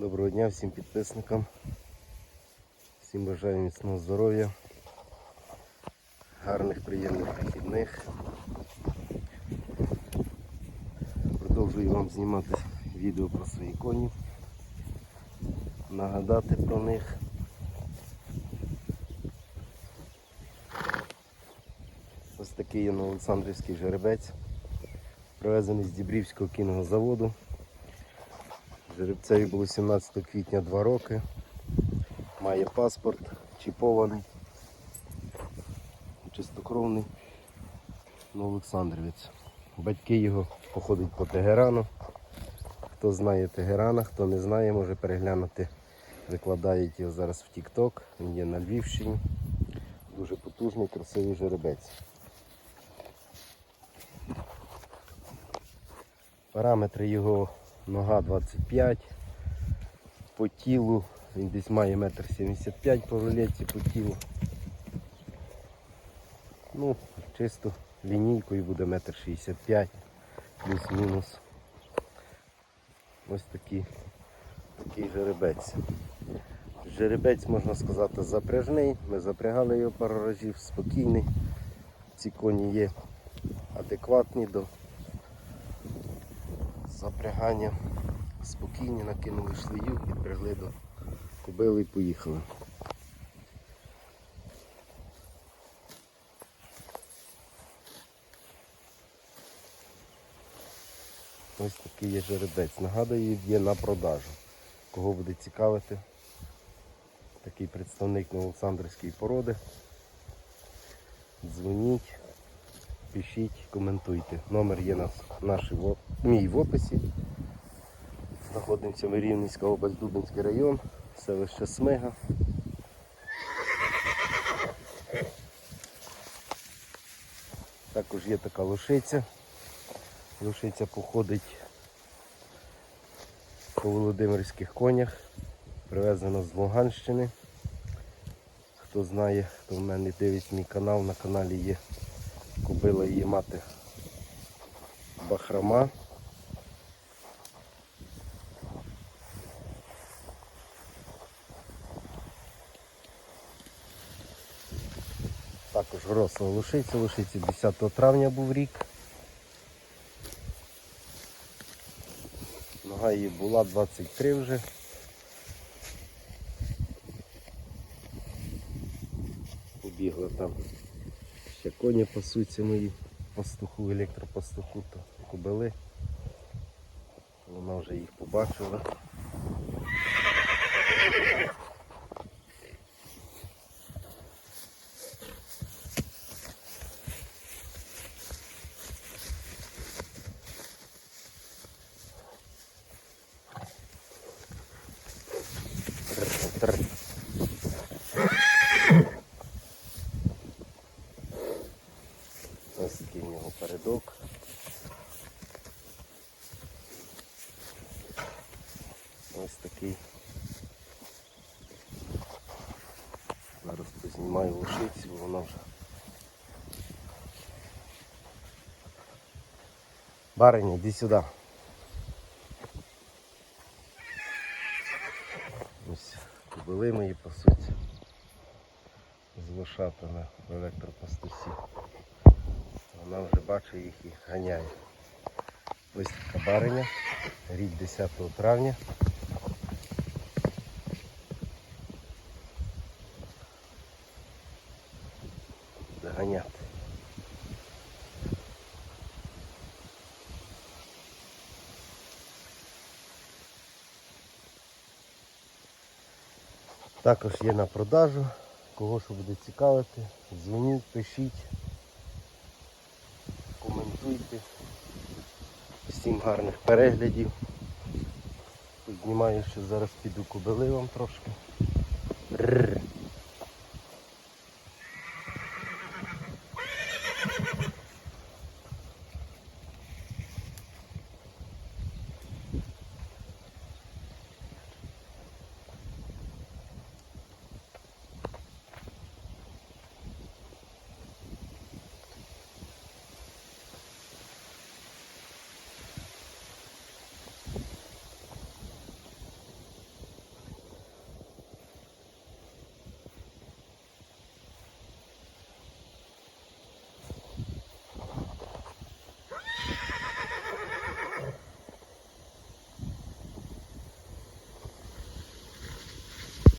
Доброго дня всім підписникам. Всім бажаю міцного здоров'я, гарних, приємних вихідних. Продовжую вам знімати відео про свої коні, нагадати про них. Ось такий є Олександрівський жеребець, привезений з Дібрівського кінного заводу. Жеребцеві було 17 квітня 2 роки. Має паспорт, чіпований, чистокровний ну, Олександрівець. Батьки його походять по Тегерану. Хто знає Тегерана, хто не знає, може переглянути. Викладають його зараз в TikTok. Він є на Львівщині. Дуже потужний, красивий жеребець. Параметри його нога 25, по тілу він десь має метр 75 по рулетці по тілу. Ну, чисто лінійкою буде метр 65, плюс-мінус. Ось такий, такий жеребець. Жеребець, можна сказати, запряжний. Ми запрягали його пару разів, спокійний. Ці коні є адекватні до запрягання спокійні, накинули шлею, підпрягли до кобили і поїхали. Ось такий є жеребець. Нагадую, є на продажу. Кого буде цікавити, такий представник Олександрівської породи. Дзвоніть, пишіть, коментуйте. Номер є на наш мій в описі. Знаходимося ми Рівненська область, Дубинський район, селище Смига. Також є така лошиця. Лошиця походить по Володимирських конях, привезена з Луганщини. Хто знає, хто в мене дивить мій канал, на каналі є кобила її мати Бахрама. Також росла лошиця, лошиці 10 травня був рік. Нога її була 23 вже. Побігла там. Ще коні пасуться мої пастуху, електропастуху, то кобили. Вона вже їх побачила. Тр. Ось такий в нього передок. Ось такий. Зараз познімаю лошиці, вона вже. Бариня, іди сюди. Ось кобили мої пасуть з лошатами в електропастусі. Вона вже бачить їх і ганяє. Ось така бариня, рік 10 травня. Заганяти. Також є на продажу. Кого що буде цікавити, дзвоніть, пишіть, коментуйте. Всім гарних переглядів. Знімаю, що зараз піду кобили вам трошки.